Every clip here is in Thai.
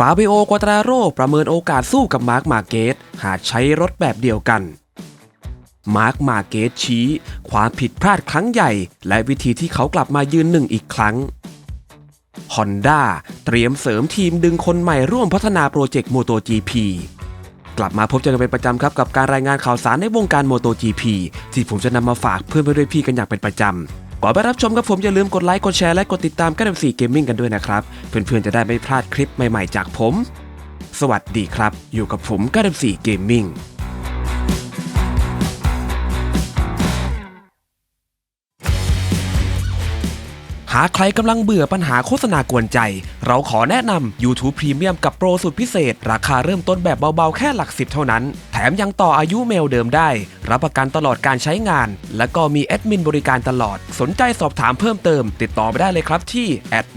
ฟาบิโอกวาตราโรประเมินโอกาสสู้กับมาร์คมาเกตหากใช้รถแบบเดียวกัน มาร์คมาเกตชี้ ความผิดพลาดครั้งใหญ่ และวิธีที่เขากลับมายืนหนึ่งอีกครั้ง Honda เตรียมเสริมทีมดึงคนใหม่ร่วมพัฒนาโปรเจกต์ MotoGP กลับมาพบเจอกันเป็นประจำครับกับการรายงานข่าวสารในวงการ MotoGP ที่ผมจะนำมาฝากเพื่อนไปด้วยพี่กันอย่างเป็นประจำ ก่อนไปรับชมครับผมอย่าลืมกดไลค์กดแชร์และกดติดตามกันสีเกมมิ่งกันด้วยนะครับ เพื่อนๆจะได้ไม่พลาดคลิปใหม่ๆจากผม สวัสดีครับ อยู่กับผมกันสีเกมมิ่งากใครกำลังเบื่อปัญหาโฆษณากวนใจ เราขอแนะนำ YouTube Premium กับโปรสุดพิเศษ ราคาเริ่มต้นแบบเบาๆ แค่หลักสิบเท่านั้น แถมยังต่ออายุเมลเดิมได้ รับประกันตลอดการใช้งาน และก็มีแอดมินบริการตลอด สนใจสอบถามเพิ่มเติม ติดต่อไปได้เลยครับที่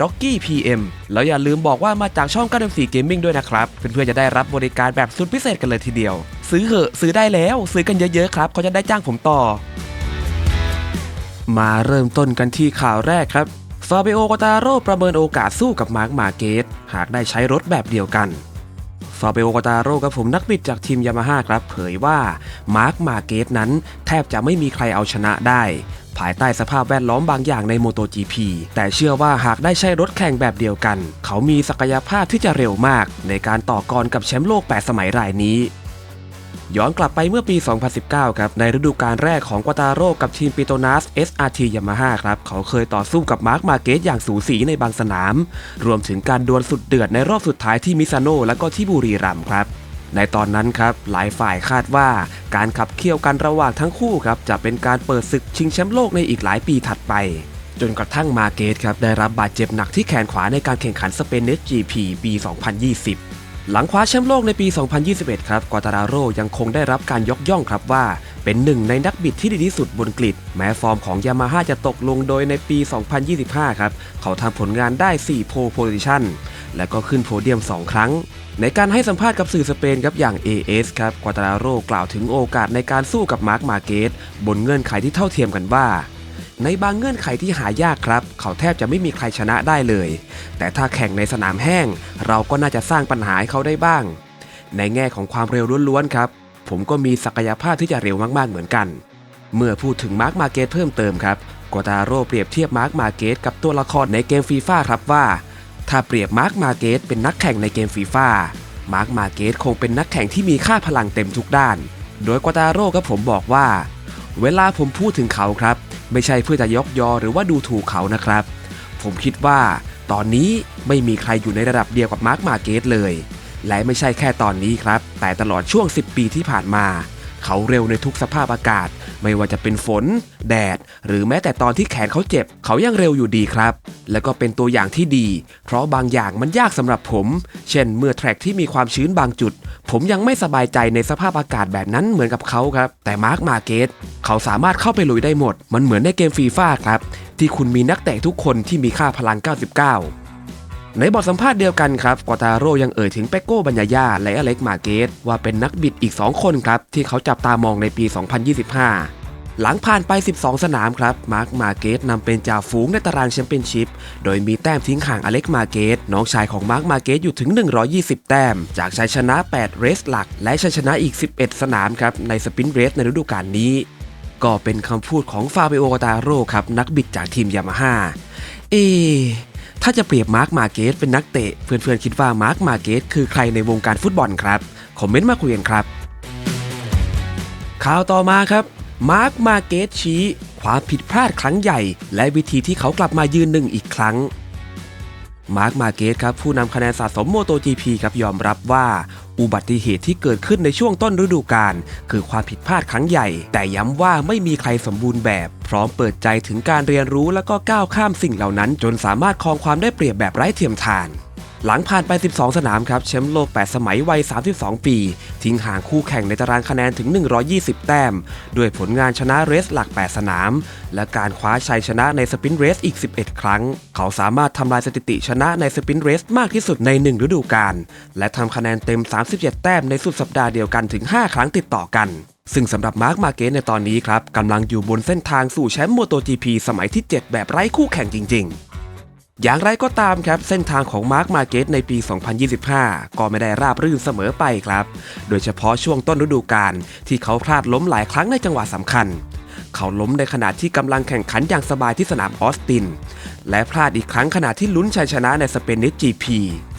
@doggypm แล้วอย่าลืมบอกว่ามาจากช่องการ์สีเกมมิ่งด้วยนะครับเพื่อนๆจะได้รับบริการแบบสุดพิเศษกันเลยทีเดียว ซื้อเหอะซื้อได้แล้ว ซื้อกันเยอะๆครับเขาจะได้จ้างผมต่อ มาเริ่มต้นกันที่ข่าวแรกครับ ฟาเบโอกาตาโรประเมินโอกาสสู้กับมาร์คมาเกต หากได้ใช้รถแบบเดียวกัน ฟาเบโอกาตาโรกับผมนักบิดจากทีมยามาฮ่าครับเผยว่ามาร์คมาเกตนั้นแทบจะไม่มีใครเอาชนะได้ ภายใต้สภาพแวดล้อมบางอย่างในโมโต GP แต่เชื่อว่าหากได้ใช้รถแข่งแบบเดียวกัน เขามีศักยภาพที่จะเร็วมาก ในการต่อกรกับแชมป์โลก 8 สมัยรายนี้ ย้อนกลับไปเมื่อปี 2019 ครับ ในฤดูกาลแรกของกวาตาโร่กับทีมปิโตนัส SRT Yamaha ครับ เขาเคยต่อสู้กับมาร์คมาเกตอย่างสูสีในบางสนาม รวมถึงการดวลสุดเดือดในรอบสุดท้ายที่มิซาโนและก็ที่บุรีรัมย์ครับในตอนนั้นครับหลายฝ่ายคาดว่าการขับเคี่ยวกันระหว่างทั้งคู่ครับจะเป็นการเปิดศึกชิงแชมป์โลกในอีกหลายปีถัดไป จนกระทั่งมาเกตครับได้รับบาดเจ็บหนักที่แขนขวาในการแข่งขันสเปนเนส GP ปี 2020 หลังคว้าแชมป์โลกในปี 2021 ครับ กวาตาราโรยังคงได้รับการยกย่องครับว่า เป็นหนึ่งในนักบิดที่ดีที่สุดบนกริดแม้ฟอร์มของยามาฮ่าจะตกลงโดยในปี 2025 ครับ เขาทำผลงานได้ 4 โพลโพซิชันและก็ขึ้นโพเดียม 2 ครั้ง ในการให้สัมภาษณ์กับสื่อสเปนครับอย่าง AS ครับ กวาตาราโรกล่าวถึงโอกาสในการสู้กับมาร์คมาเกตบนเงื่อนไขที่เท่าเทียมกันว่า ในบางเงื่อนไขที่หายากครับ เขาแทบจะไม่มีใครชนะได้เลย แต่ถ้าแข่งในสนามแห้ง เราก็น่าจะสร้างปัญหาให้เขาได้บ้าง ในแง่ของความเร็วล้วนๆครับ ผมก็มีศักยภาพที่จะเร็วมากๆเหมือนกัน เมื่อพูดถึงมาร์คมาเกตเพิ่มเติมครับกัวตาโร่เปรียบเทียบมาร์คมาเกตกับตัวละครในเกมฟีฟ่าครับว่า ถ้าเปรียบมาร์คมาเกตเป็นนักแข่งในเกมฟีฟ่ามาร์คมาเกตคงเป็นนักแข่งที่มีค่าพลังเต็มทุกด้าน โดยกัวตาโร่กับผมบอกว่า เวลาผมพูดถึงเขาครับ ไม่ใช่เพื่อจะยกยอหรือว่าดูถูกเขานะครับ ผมคิดว่า ตอนนี้ไม่มีใครอยู่ในระดับเดียวกับมาร์คมาเกตเลย และไม่ใช่แค่ตอนนี้ครับ แต่ตลอดช่วง 10 ปีที่ผ่านมา เขาเร็วในทุกสภาพอากาศ ไม่ว่าจะเป็นฝน แดด หรือแม้แต่ตอนที่แขนเขาเจ็บ เขายังเร็วอยู่ดีครับ แล้วก็เป็นตัวอย่างที่ดี เพราะบางอย่างมันยากสำหรับผม เช่น เมื่อแทร็กที่มีความชื้นบางจุด ผมยังไม่สบายใจในสภาพอากาศแบบนั้นเหมือนกับเขาครับ แต่มาร์คมาเกตเขาสามารถเข้าไปลุยได้หมด มันเหมือนในเกมฟีฟ่าครับ ที่คุณมีนักเตะทุกคนที่มีค่าพลัง 99 ในบทสัมภาษณ์เดียวกันครับกอตาโร่ยังเอ่ยถึงเปโก้บัญญายาและอเล็กมาเกตว่าเป็นนักบิดอีก 2 คนครับ ที่เขาจับตามองในปี 2025 หลังผ่านไป 12 สนามครับมาร์คมาเกตนำเป็นจ่าฝูงในตารางแชมเปี้ยนชิพ โดยมีแต้มทิ้งห่างอเล็กมาเกตน้องชายของมาร์คมาเกตอยู่ถึง 120 แต้ม จากชัยชนะ 8 เรสหลัก และชัยชนะอีก 11 สนามครับในสปินเรสในฤดูกาลนี้ก็เป็นคำพูดของฟาเบโอกาตาโร่ครับนักบิดจากทีมยามาฮ่าเอ ถ้าจะเปรียบมาร์คมาเกตเป็นนักเตะ เพื่อนๆคิดว่ามาร์คมาเกตคือใครในวงการฟุตบอลครับ คอมเมนต์มาคุยกันครับข่าวต่อมาครับ มาร์คมาเกตชี้ ความผิดพลาดครั้งใหญ่ และวิธีที่เขากลับมายืนหนึ่งอีกครั้งมาร์คมาเกตครับผู้นำคะแนนสะสมโมโต GP ครับยอมรับว่า อุบัติเหตุที่เกิดขึ้นในช่วงต้นฤดูกาลคือความผิดพลาดครั้งใหญ่ แต่ย้ำว่าไม่มีใครสมบูรณ์แบบ พร้อมเปิดใจถึงการเรียนรู้และก็ก้าวข้ามสิ่งเหล่านั้น จนสามารถครองความได้เปรียบแบบไร้เทียมทาน หลังผ่านไป 12 สนามครับแชมป์โลก 8 สมัยวัย 32 ปี ทิ้งห่างคู่แข่งในตารางคะแนนถึง 120 แต้ม ด้วยผลงานชนะเรสหลัก 8 สนาม และการคว้าชัยชนะในสปินเรสอีก 11 ครั้ง เขาสามารถทำลายสถิติชนะในสปินเรสมากที่สุดใน 1 ฤดูกาลและทำคะแนนเต็ม 37 แต้มในสุดสัปดาห์เดียวกันถึง 5 ครั้งติดต่อกันซึ่งสำหรับมาร์คมาเกตในตอนนี้ครับกำลังอยู่บนเส้นทางสู่แชมป์โมโต GP สมัยที่ 7 แบบไร้คู่แข่งจริง ๆ อย่างไรก็ตามครับ เส้นทางของมาร์คมาเกตในปี 2025 ก็ไม่ได้ราบรื่นเสมอไปครับ โดยเฉพาะช่วงต้นฤดูกาลที่เขาพลาดล้มหลายครั้งในจังหวะสำคัญ เขาล้มในขณะที่กำลังแข่งขันอย่างสบายที่สนามออสติน และพลาดอีกครั้งขณะที่ลุ้นชัยชนะในสเปนิช GP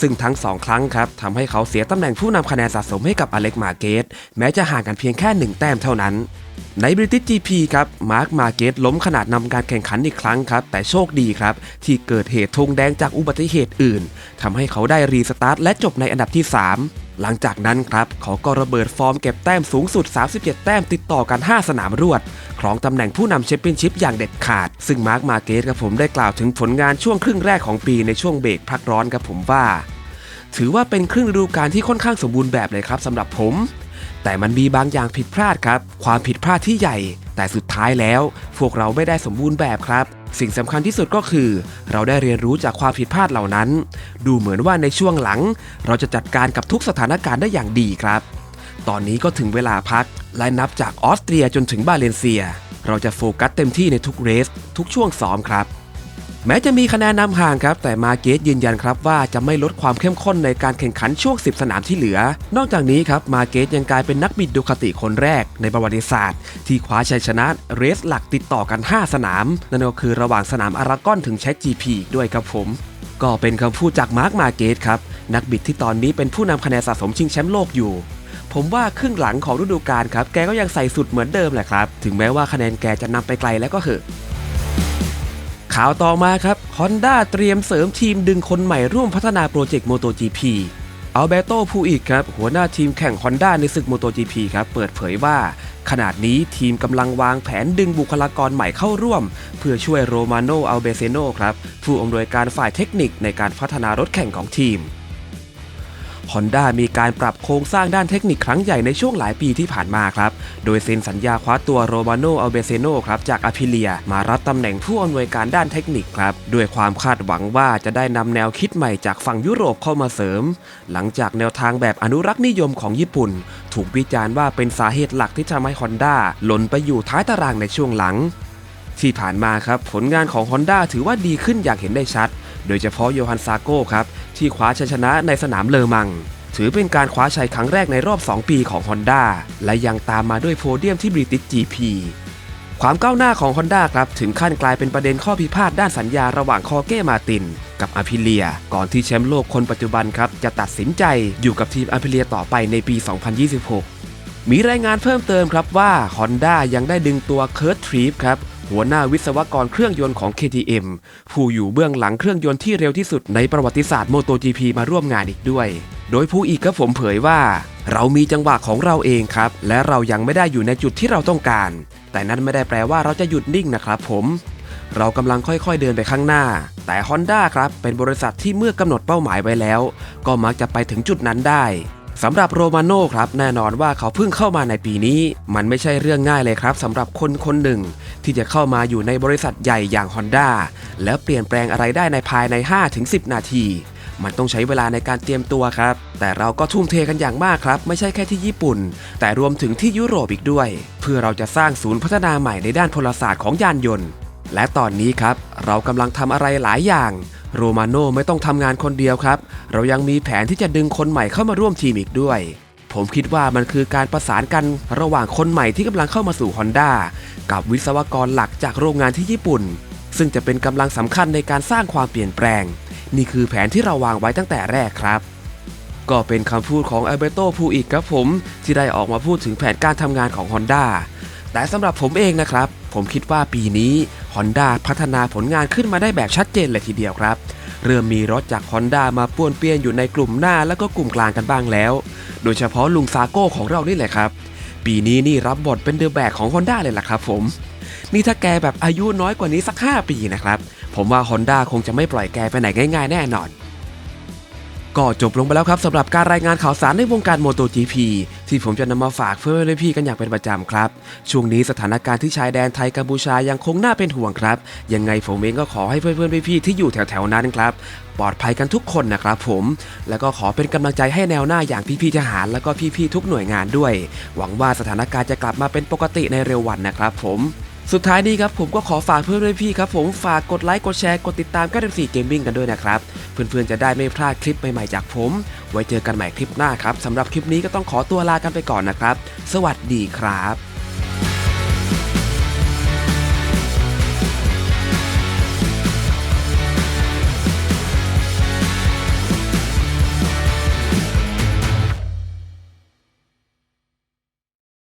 ซึ่งทั้งสองครั้งครับทำให้เขาเสียตำแหน่งผู้นำคะแนนสะสมให้กับอเล็กมาเกต แม้จะห่างกันเพียงแค่หนึ่งแต้มเท่านั้น ในบริติช GP ครับมาร์คมาเกตล้มขนาดนำการแข่งขันอีกครั้งครับ แต่โชคดีครับ ที่เกิดเหตุธงแดงจากอุบัติเหตุอื่นทำให้เขาได้รีสตาร์ทและจบในอันดับที่ 3หลังจากนั้นครับ เขาก็ระเบิดฟอร์มเก็บแต้มสูงสุด 37 แต้มติดต่อกัน 5 สนามรวด ครองตำแหน่งผู้นำแชมเปี้ยนชิพอย่างเด็ดขาด ซึ่งมาร์คมาเกตครับผมได้กล่าวถึงผลงานช่วงครึ่งแรกของปีในช่วงเบรกพักร้อนครับผมว่า ถือว่าเป็นครึ่งฤดูกาลที่ค่อนข้างสมบูรณ์แบบเลยครับสำหรับผม แต่มันมีบางอย่างผิดพลาดครับ ความผิดพลาดที่ใหญ่ แต่สุดท้ายแล้ว พวกเราไม่ได้สมบูรณ์แบบครับสิ่งสำคัญที่สุดก็คือ เราได้เรียนรู้จากความผิดพลาดเหล่านั้น ดูเหมือนว่าในช่วงหลัง เราจะจัดการกับทุกสถานการณ์ได้อย่างดีครับ ตอนนี้ก็ถึงเวลาพัก และนับจากออสเตรียจนถึงบาเลนเซีย เราจะโฟกัสเต็มที่ในทุกเรส ทุกช่วงซ้อมครับ แม้จะมีคะแนนนำห่างครับ แต่มาเกตยืนยันครับว่าจะไม่ลดความเข้มข้นในการแข่งขันช่วง 10 สนามที่เหลือ นอกจากนี้ครับมาเกตยังกลายเป็นนักบิดดูคาติคนแรกในประวัติศาสตร์ ที่คว้าชัยชนะเรสหลักติดต่อกัน 5 สนาม นั่นก็คือระหว่างสนามอารากอนถึงเช็ค GP ด้วยครับผมก็เป็นคำพูดจากมาร์คมาเกตครับ นักบิดที่ตอนนี้เป็นผู้นำคะแนนสะสมชิงแชมป์โลกอยู่ ผมว่าครึ่งหลังของฤดูกาลครับ แกก็ยังใส่สุดเหมือนเดิมแหละครับ ถึงแม้ว่าคะแนนแกจะนำไปไกลแล้วก็เหอะข่าวต่อมาครับ Honda เตรียมเสริมทีมดึงคนใหม่ร่วมพัฒนาโปรเจกต์ MotoGP อัลเบโตพูอิกครับ หัวหน้าทีมแข่ง Honda ในศึก MotoGP ครับ เปิดเผยว่า ขนาดนี้ทีมกำลังวางแผนดึงบุคลากรใหม่เข้าร่วม เพื่อช่วยโรมาโนอัลเบเซโนครับ ผู้อำนวยการฝ่ายเทคนิคในการพัฒนารถแข่งของทีม Honda มีการปรับโครงสร้างด้านเทคนิคครั้งใหญ่ในช่วงหลายปีที่ผ่านมาครับ โดยเซ็นสัญญาคว้าตัวโรมาโนอัลเบเซโนครับจากอ p ิเลียมารับตำแหน่งผู้อำนวยการด้านเทคนิคครับ ด้วยความคาดหวังว่าจะได้นำแนวคิดใหม่จากฝั่งยุโรปเข้ามาเสริม หลังจากแนวทางแบบอนุรักษ์นิยมของญี่ปุ่น ถูกวิจารณ์ว่าเป็นสาเหตุหลักที่ทำให้ Honda หล่นไปอยู่ท้ายตารางในช่วงหลังที่ผ่านมาครับผลงานของ Honda ถือว่าดีขึ้นอย่างเห็นได้ชัด โดยเฉพาะโยฮันซาโก้ครับที่คว้าชัยชนะในสนามเลอมัง ถือเป็นการคว้าชัยครั้งแรกในรอบ 2 ปีของ Honda และยังตามมาด้วยโพเดียมที่บริติช GP ความก้าวหน้าของ Honda ครับถึงขั้นกลายเป็นประเด็นข้อพิพาทด้านสัญญาระหว่างคอเก้มาติน กับอ p ิเลีย ก่อนที่แชมป์โลกคนปัจจุบันครับจะตัดสินใจอยู่กับทีมอ p ิเลียต่อไปในปี 2026 มีรายงานเพิ่มเติมครับว่า Honda ยังได้ดึงตัวเคิร์ตทรีฟครับ หัวหน้าวิศวกรเครื่องยนต์ของ KTM ผู้อยู่เบื้องหลังเครื่องยนต์ที่เร็วที่สุดในประวัติศาสตร์ MotoGP มาร่วมงานอีกด้วย โดยผู้อีกก็ผมเผยว่า เรามีจังหวะของเราเองครับ และเรายังไม่ได้อยู่ในจุดที่เราต้องการ แต่นั้นไม่ได้แปลว่าเราจะหยุดนิ่งนะครับผมเรากำลังค่อยๆเดินไปข้างหน้า แต่ Honda ครับ เป็นบริษัทที่เมื่อกำหนดเป้าหมายไว้แล้ว ก็มักจะไปถึงจุดนั้นได้ สำหรับโรมาโน่ครับแน่นอนว่าเขาเพิ่งเข้ามาในปีนี้ มันไม่ใช่เรื่องง่ายเลยครับสำหรับคนคนหนึ่ง ที่จะเข้ามาอยู่ในบริษัทใหญ่อย่าง Honda แล้วเปลี่ยนแปลงอะไรได้ในภายใน 5-10 นาที มันต้องใช้เวลาในการเตรียมตัวครับ แต่เราก็ทุ่มเทกันอย่างมากครับ ไม่ใช่แค่ที่ญี่ปุ่น แต่รวมถึงที่ยุโรปอีกด้วย เพื่อเราจะสร้างศูนย์พัฒนาใหม่ในด้านพลศาสตร์ของยานยนต์ และตอนนี้ครับ เรากำลังทำอะไรหลายอย่าง โรมาโน่ไม่ต้องทำงานคนเดียวครับ เรายังมีแผนที่จะดึงคนใหม่เข้ามาร่วมทีมอีกด้วย ผมคิดว่ามันคือการประสานกันระหว่างคนใหม่ที่กำลังเข้ามาสู่ Honda กับวิศวกรหลักจากโรงงานที่ญี่ปุ่น ซึ่งจะเป็นกำลังสำคัญในการสร้างความเปลี่ยนแปลง นี่คือแผนที่เราวางไว้ตั้งแต่แรกครับ ก็เป็นคำพูดของอัลเบโตพูอีกครับผม ที่ได้ออกมาพูดถึงแผนการทำงานของ Honda แต่สำหรับผมเองนะครับ ผมคิดว่าปีนี้ Honda พัฒนาผลงานขึ้นมาได้แบบชัดเจนเลยทีเดียวครับ เริ่มมีรถจาก Honda มาป้วนเปี้ยนอยู่ในกลุ่มหน้าแล้วก็กลุ่มกลางกันบ้างแล้ว โดยเฉพาะลุงซาโก้ของเรานี่แหละครับ ปีนี้นี่รับบทเป็นเดอะแบกของ Honda เลยล่ะครับผมนี่ถ้าแกแบบอายุน้อยกว่านี้สัก 5 ปีนะครับ ผมว่า Honda คงจะไม่ปล่อยแกไปไหนง่ายๆแน่นอน ก็จบลงไปแล้วครับสำหรับการรายงานข่าวสารในวงการ MotoGP ที่ผมจะนำมาฝากเพื่อนๆพี่กันอย่างเป็นประจำครับ ช่วงนี้สถานการณ์ที่ชายแดนไทยกัมพูชายังคงน่าเป็นห่วงครับ ยังไงผมเองก็ขอให้เพื่อนๆพี่ๆที่อยู่แถวๆนั้นครับปลอดภัยกันทุกคนนะครับผม แล้วก็ขอเป็นกำลังใจให้แนวหน้าอย่างพี่ๆทหาร แล้วก็พี่ๆทุกหน่วยงานด้วย หวังว่าสถานการณ์จะกลับมาเป็นปกติในเร็ววันนะครับผม สุดท้ายนี้ครับผมก็ขอฝากเพื่อนด้วยพี่ครับผมฝากกดไลค์กดแชร์กดติดตาม94 Gaming กันด้วยนะครับ เพื่อนๆจะได้ไม่พลาดคลิปใหม่ๆจากผม ไว้เจอกันใหม่คลิปหน้าครับสำหรับคลิปนี้ก็ต้องขอตัวลากันไปก่อนนะครับ สวัสดีครับ